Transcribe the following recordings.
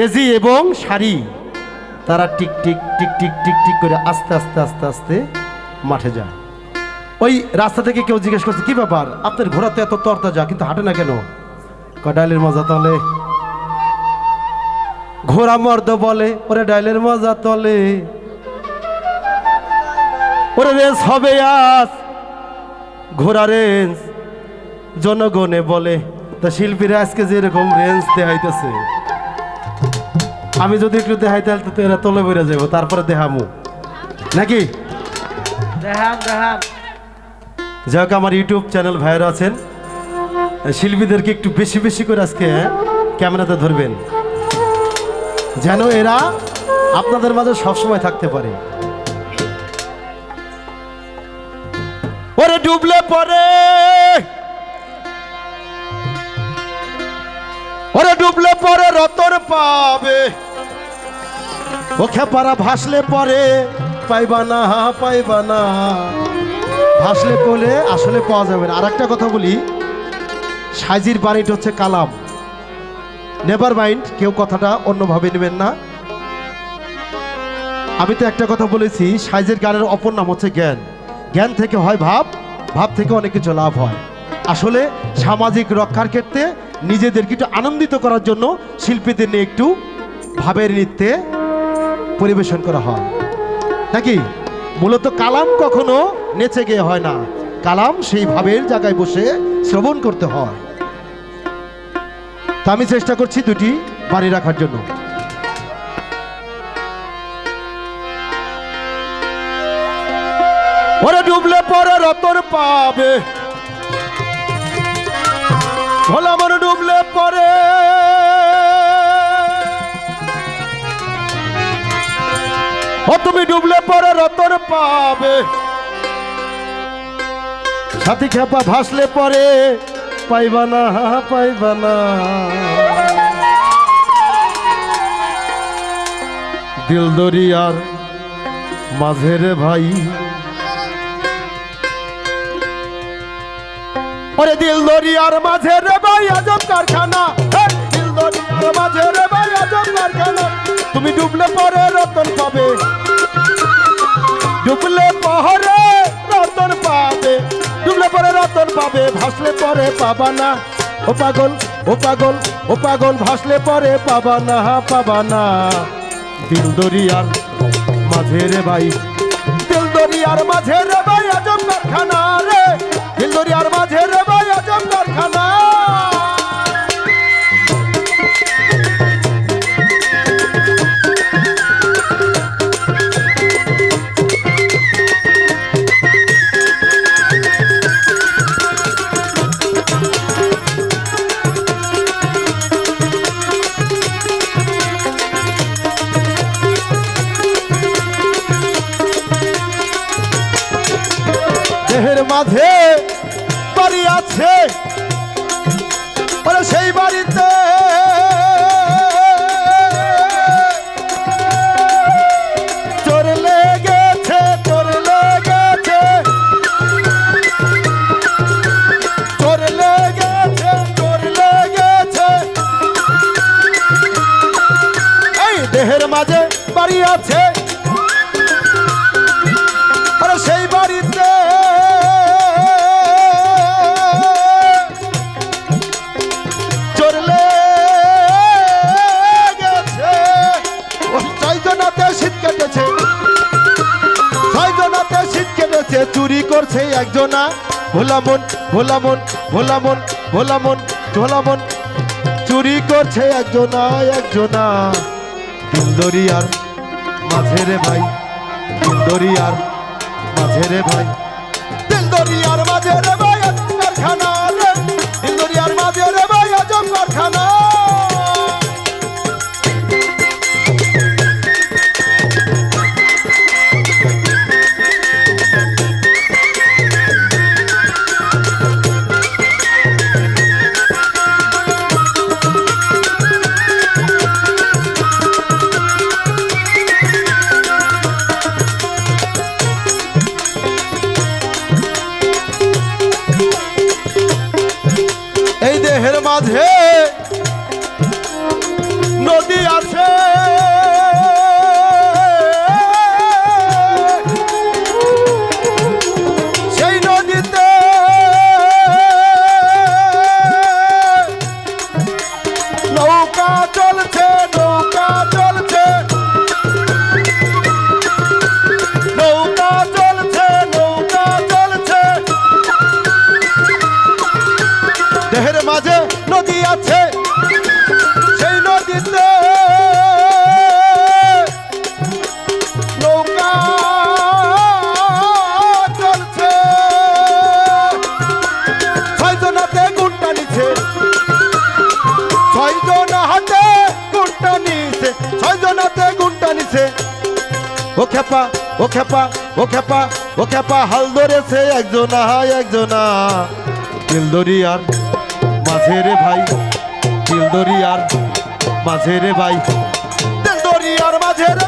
তেজি এবং শাড়ি তারা tick tick tick tick tick tick করে আস্তে আস্তে আস্তে আস্তে মাঠে যায়। ওই রাস্তা থেকে কেউ জিজ্ঞেস করছে কি ব্যাপার? আপনার ঘোড়া তো এত তরতাজা কিন্তু হাঁটে না কেন? কয়, ডাইলের মজা তলে। ঘোড়া মর্দ বলে ওরে ডাইলের মজা তলে। ওরে রেস হবে আজ। ঘোড়া রেঞ্জ জনগণে বলে তা শিল্পীরা আজকে যেরকম রেঞ্জ দেখাইতেছে আমি যদি একটু দেখাই তাহলে তো এরা তলে বেড়ে যাব তারপরে দেখামু। নাকি? যাই হোক আমার ইউটিউব চ্যানেল ভাইয়েরা আছেন। শিল্পীদেরকে একটু বেশি বেশি করে আজকে ক্যামেরাতে ধরবেন। যেন এরা আপনাদের মাঝে সবসময় থাকতে পারে। ওরে ডুবলে পরে! ওরে ডুবলে পরে রতন পাবে। ও খেপারা ভাসলে পরে, পাইবা না পাইবা না। ভাসলে পড়লে আসলে পাওয়া যাবে না। আর একটা কথা বলি সাইজির বাণীটা হচ্ছে কালাম। নেভার মাইন্ড কেউ কথাটা অন্যভাবে নেবেন না। আমি তো একটা কথা বলেছি, সাইজের গানের অপর নাম হচ্ছে জ্ঞান। জ্ঞান থেকে হয় ভাব ভাব থেকে অনেক কিছু লাভ হয়। আসলে সামাজিক রক্ষার ক্ষেত্রে নিজেদেরকে একটু আনন্দিত করার জন্য শিল্পীদের নিয়ে একটু ভাবের নৃত্যে পরিবেশন করা হয়। নাকি? মূলত কালাম কখনো নেচে গিয়ে হয় না। কালাম সেই ভাবের জায়গায় বসে শ্রবণ করতে হয়। তা আমি চেষ্টা করছি দুটি বাড়ি রাখার জন্য। ওরে ডুবলে পরে রতন পাবে। ভোলা মনে ও তুমি ডুবলে পরে রতন পাবে। সাথী খেপা ভাসলে পরে পাইবা না পাইবা না। দিল দরিয়ার মাঝের ভাই। ওরে দিল দরিয়ার মাঝের ভাই, আজব কারখানা। দিল দরিয়ার মাঝের ভাই, আজব কারখানা। তুমি ডুবলে পরে রতন পাবে। ডুবলে পরে রতন পাবে। ডুবলে পরে রতন পাবে, ভাসলে পরে পাবা না। ও পাগল ও পাগল ও পাগল, ভাসলে পরে পাবা না পাবা না। দিল দরিয়ার মাঝে রে ভাই দিল দরিয়ার মাঝে রে ভাই আজব কারখানা আছে। সেই বাড়িতে। দেহের মাঝে বাড়ি আছে। একজনা ভোলামন ভোলামন ভোলামন ভোলামন ভোলামন চুরি করছে একজনা একজনা। দিলদরিয়ার মাঝে রে ভাই দিলদরিয়ার মাঝে রে ভাই। ছয়জনাতে গুণটা নিছে। ও খেপা ও খেপা ও খেপা ও খেপা হাল ধরেছে একজনা একজনা। দিলদরিয়ার মাঝে রে ভাই, দিলদরিয়ার মাঝে রে ভাই। দিলদরিয়ার মাঝে রে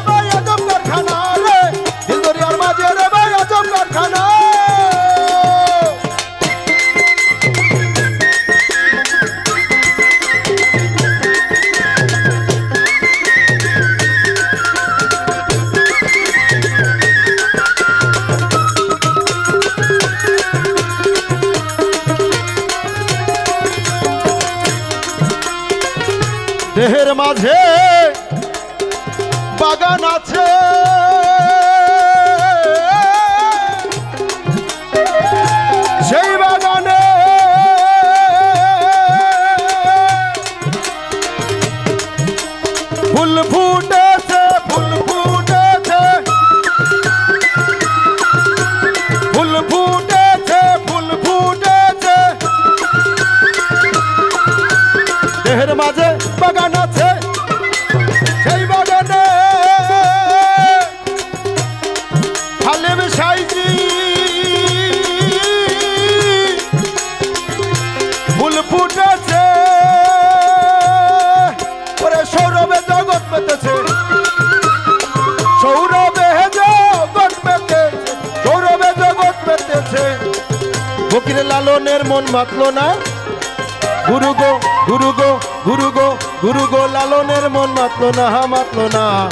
মাঝে বাগান আছে। ফকির লালনের মন মাতলো না। গুরু গো গুরু গো গুরু গো গুরু গো, লালনের মন মাতলো না হা মাতলো না।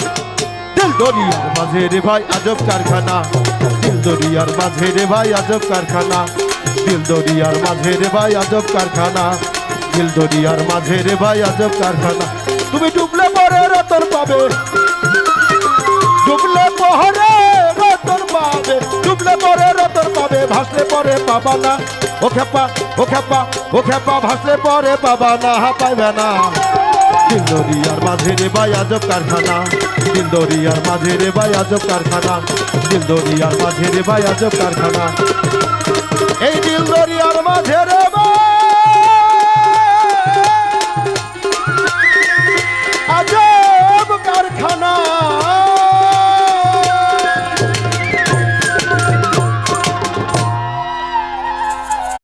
মাঝে রে ভাই, আজব কারখানা। দিল মাঝে রে ভাই, আজব কারখানা। দিল মাঝে রে ভাই, আজব কারখানা। মাঝে রে ভাই, আজব কারখানা। তুমি ডুবলে পরে রতন পাবে। ডুবলে রতন পাবে ডুবলে পরে রতন পাবে, ভাসলে পরে পাবা না ও খেপা ও খেপা ও খেপা ভাসলে পরে পাবা না হা পাইবে না দিলদরিয়ার মাঝে রে ভাই আজব কারখানা। দিলদরিয়ার মাঝে রে ভাই আজব কারখানা। দিলদরিয়ার মাঝে রে ভাই আজব কারখানা। এই ভাই